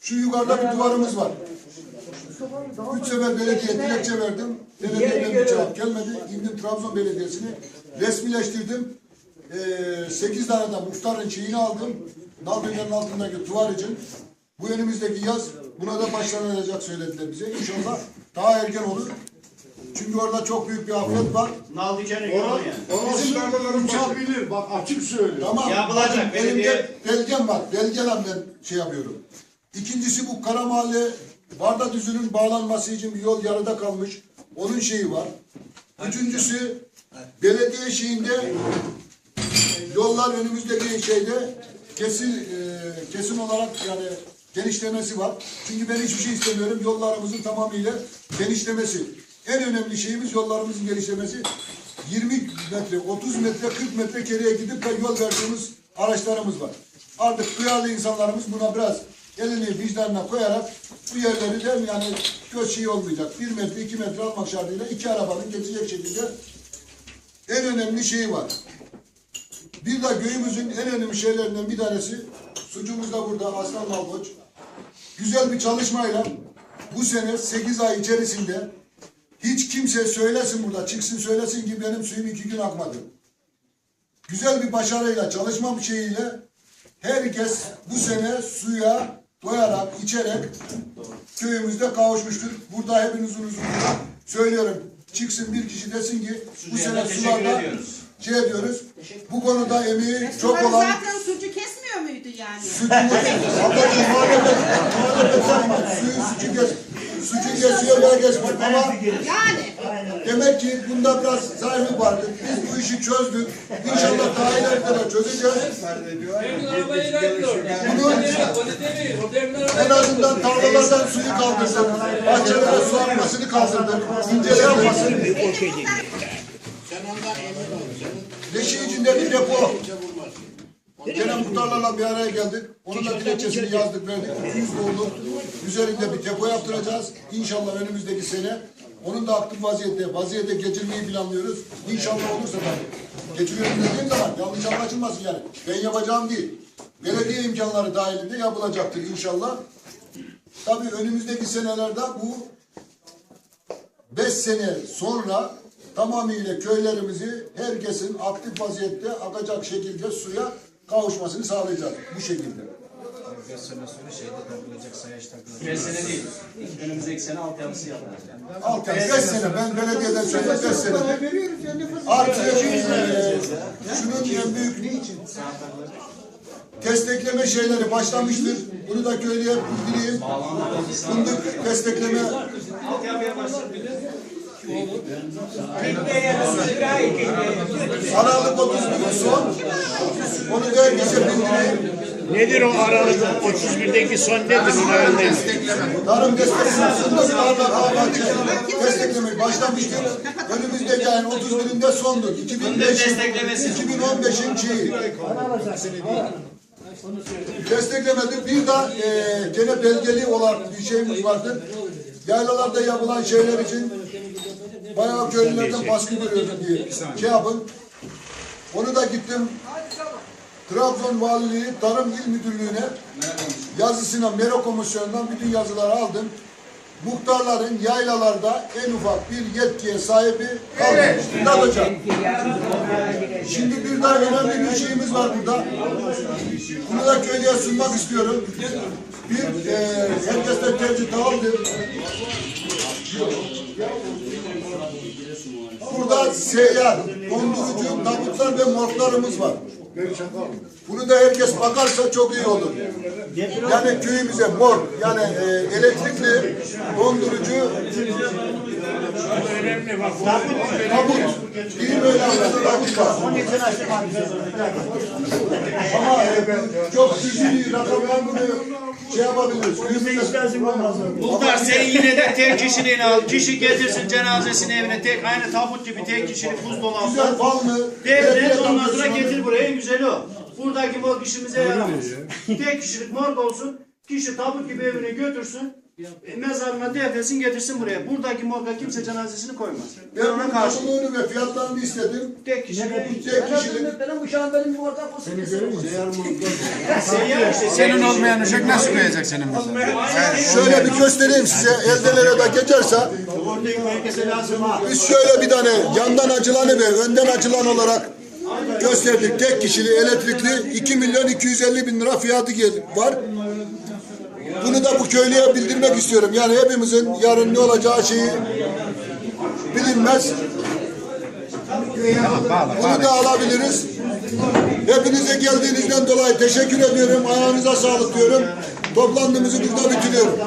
Şu yukarıda bir duvarımız var. Üç sefer belediye dilekçe verdim. Belediyeden bir cevap gelmedi. İndim Trabzon Belediyesi'ni resmileştirdim. Ee, sekiz tane de muhtarın şeyini aldım. Naldırganın altındaki duvar için. Bu önümüzdeki yaz buna da başlanacak söylediler bize. İnşallah daha erken olur. Çünkü orada çok büyük bir afet var. Nal dikenin yolu yani. Orası yapabilir. Bak açık söylüyor. Tamam. Yapılacak, bakın belediye- Elimde belgem var. Belgeyle ben şey yapıyorum. İkincisi bu Kara Mahalle Barda Düzü'nün bağlanması için bir yol yarıda kalmış. Onun şeyi var. Üçüncüsü belediye şeyinde yollar önümüzdeki şeyde kesin e, kesin olarak yani genişlemesi var. Çünkü ben hiçbir şey istemiyorum. Yollarımızın tamamıyla genişlemesi. En önemli şeyimiz yollarımızın genişlemesi. 20 metre, 30 metre, 40 metre geriye gidip de yol verdiğimiz araçlarımız var. Artık duyarlı insanlarımız buna biraz elini vicdanına koyarak bu yerleri de yani göz şey olmayacak. 1 metre, 2 metre almak şartıyla iki arabanın geçecek şekilde en önemli şeyi var. Bir de köyümüzün en önemli şeylerinden bir tanesi sucumuz da burada Aslan Malkoç. Güzel bir çalışmayla bu sene 8 ay içerisinde hiç kimse söylesin burada çıksın söylesin ki benim suyum iki gün akmadı. Güzel bir başarıyla çalışma bir şeyiyle herkes bu sene suya doyarak içerek köyümüzde kavuşmuştur. Burada hepinizin huzurunda söylüyorum. Çıksın bir kişi desin ki bu sene sularda şey ediyoruz. Bu konuda emeği çok Suları olan zaten sucu kesmiyor muydu yani? suçumuz ablacığım muhalefet. Suyu suçu kes. Suçu kesiyor ya kesmiyor ama Yani. demek ki bunda biraz zayıflık vardı. Biz bu işi çözdük. İnşallah ileride de çözeceğiz. En azından tarlalardan suyu kaldırdık. Bahçelere su akmasını kaldırdık. İncelenmesin. Leşi içinde bir depo. Gene muhtarlarla bir araya geldik. Onun da dilekçesini yazdık verdik. 200 dolu üzerinde bir depo yaptıracağız. İnşallah önümüzdeki sene onun da aktif vaziyette, vaziyete geçirmeyi planlıyoruz. İnşallah olursa tabii. Geçiriyorum dediğim zaman yanlış anlaşılmasın yani. Ben yapacağım değil. Belediye imkanları dahilinde yapılacaktır inşallah. Tabii önümüzdeki senelerde bu beş sene sonra tamamıyla köylerimizi herkesin aktif vaziyette akacak şekilde suya kavuşmasını sağlayacağız. Bu şekilde. Beş sene sonra şeyde takılacak, sayaç takılacak. 5 sene değil. Önümüzdeki sene altyapısı yapılacak. Alt yani beş sene ben belediyeden söylüyorum beş sene. Artı eee, şunun en büyük destekleme şeyleri başlamıştır. Bunu da köylüye bildireyim. Fındık destekleme Aralık 31 son. Onu da. Nedir o aralık 31'deki son nedir? Onu öğrenelim. Tarım destekleme, fındıklarla kahvaltı desteklemeyi başlamıştır. Önümüzdeki ayın 31'inde sondur. 2005'in desteklemesi. 2015'in şeyi. Desteklemedi. Bir de e, gene belgeli olan bir şeyimiz vardır. Yaylalarda yapılan şeyler için bayağı köylülerden baskı görüyordum diye şey yapın. Onu da gittim Trabzon Valiliği Tarım İl Müdürlüğü'ne yazısına Mero Komisyonu'ndan bütün yazıları aldım. Muhtarların yaylalarda en ufak bir yetkiye sahibi kalmamıştır. Ne yapacak? Şimdi bir daha önemli bir şeyimiz var burada. Bunu da köylüye sunmak istiyorum. Bir, e, herkes de tercih aldı. Burada seyyar, dondurucu, tabutlar ve morglarımız var. Bunu da herkes bakarsa çok iyi olur. Yani köyümüze morg, yani e, elektrikli, dondurucu, Önemli bak. tabut. İyi böyle tabut var. Ama e, çok cüzi rakamlar bunu şey yapabiliriz. Muhtar sen yine de tek kişiliğini al. Kişi getirsin cenazesini evine tek aynı tabut gibi tek kişilik buzdolabı. Güzel ballı. Devlet ondan sonra getir buraya en güzeli o. Buradaki morg işimize yaramaz. Tek kişilik morg olsun. Kişi tabut gibi evine götürsün. E, mezarına defnesin getirsin buraya. Buradaki morga kimse cenazesini koymaz. Ben ona karşı. kabulünü ve fiyatlarını istedim. Tek kişi. Tek kişilik Benim uşağım benim ortak olsun. Seyyar işte. Senin olmayan uşak nasıl koyacak senin mesela? şöyle bir göstereyim size. Eldelere de geçerse biz şöyle bir tane yandan açılanı ve önden açılan olarak gösterdik. Tek kişili elektrikli 2 milyon 250 bin lira fiyatı var. Bunu da bu köylüye bildirmek istiyorum. Yani hepimizin yarın ne olacağı şeyi bilinmez. Bunu da alabiliriz. Hepinize geldiğinizden dolayı teşekkür ediyorum. Ayağınıza sağlık diyorum. Toplandığımızı burada bitiriyorum.